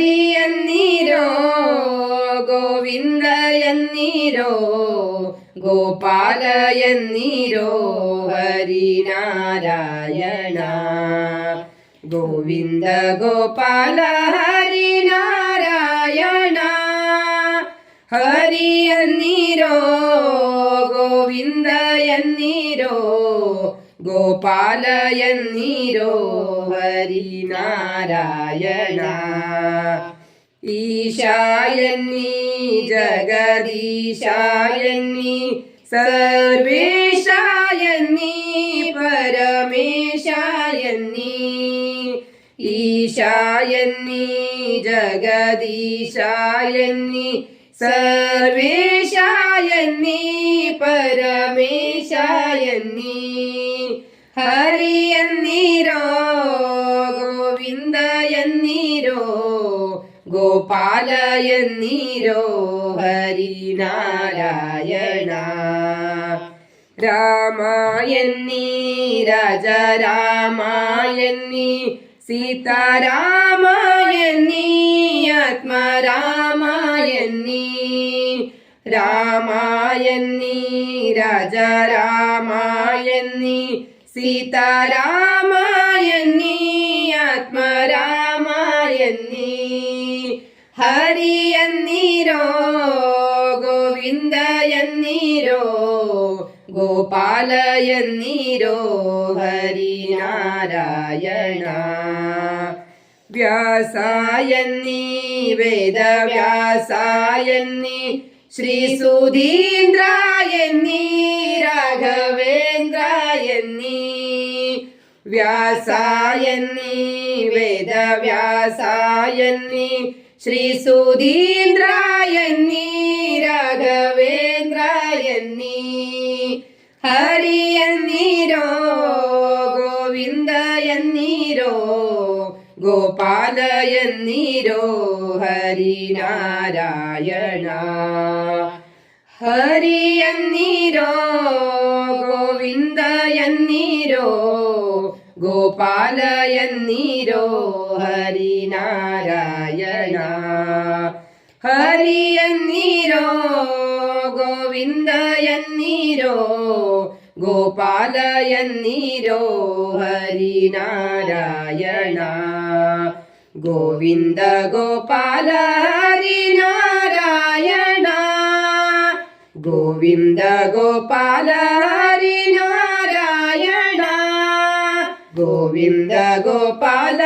ഹരി എന്നീരോ ഗോവിന്ദ എന്നീരോ ഗോപാല എന്നീരോ ഹരിനാരായണ ഗോവിന്ദ ഗോപാല ഹരിനാരായണ ഹരി എന്നീരോ ഗോവിന്ദ എന്നീരോ ഗോപാല എന്നീരോ ഹരിനാരായണ ഈശായന്നി ജഗദീശായന്നി സർവേശായന്നി പരമേശായന്നി ഈശായന്നി ജഗദീശായന്നി സർവേശായന്നി പരമേശായന്നി ഹരിയന്നീരോ ഗോവിന്ദ എന്നീരോ ഗോപാല എന്നീരോ ഹരിനാരായണ രാമായന്നി രാജ രാമായന്നി സീതാരാമായന്നി ആത്മരാമായന്നി രാമായന്നി രാജ രാമായന്നി സീതാരാമായന്നി ആത്മരാമായന്നി ഹരിയന്നീരോ ഗോവിന്ദയന്നീരോ ഗോപാലയന്നീരോ ഹരിനാരായണ. വ്യാസായന്നീ വേദവ്യാസായന്നി ശ്രീ സുധീന്ദ്രായന്നി രാഘവേന്ദ്രായന്നി വ്യാസായെന്നീ വേദവ്യാസായെന്നീ ശ്രീ സുധീന്ദ്ര എന്നീ രാഘവേന്ദ്ര എന്നീ ഹരി എന്നീരോ ഗോവിന്ദ എന്നീരോ ഹരിനാരായണ ഹരിയന്നീരോ ഗോവിന്ദയന്നീരോ ഗോപാലയന്നീരോ ഹരിനാരായണ ഹരിയന്നീരോ ഗോവിന്ദ എന്നീരോ ഗോപാല എന്നീരോ ഹരിനാരായണ ഗോവിന്ദ ഗോപാല ഹരിനാരായണ ഗോവിന്ദ ഗോപാല ഹരിനാരായണ ഗോവിന്ദ ഗോപാല